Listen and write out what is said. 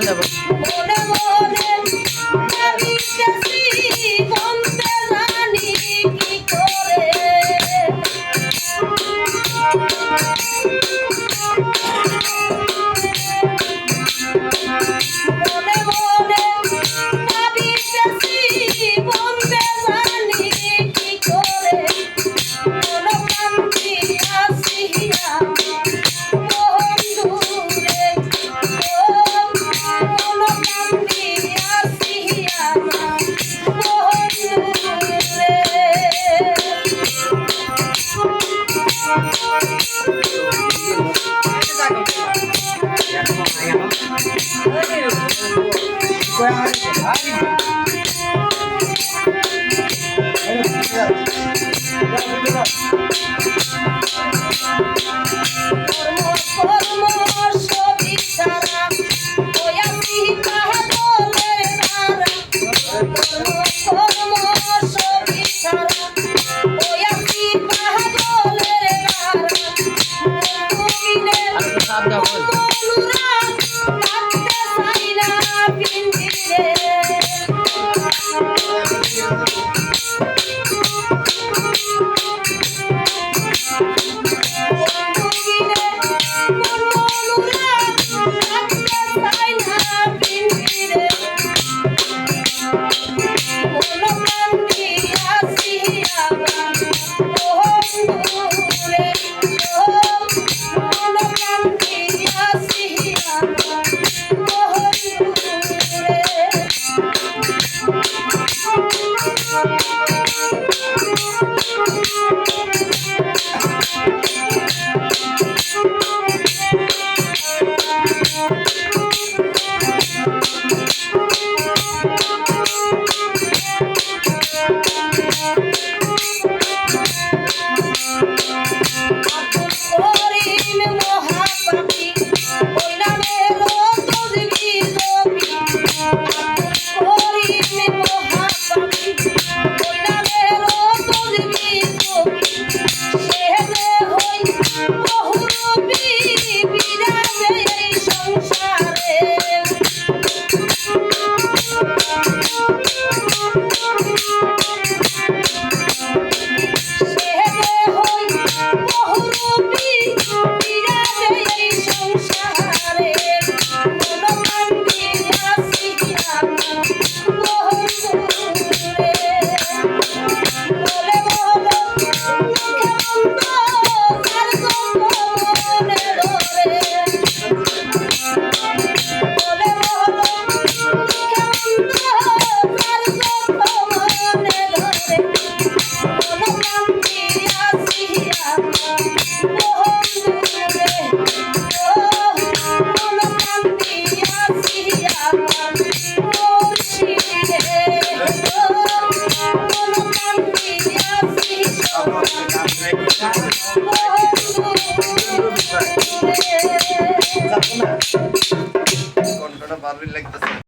চলে যাব Thank you. কণ্ঠটা ভালোই লাগতেছে।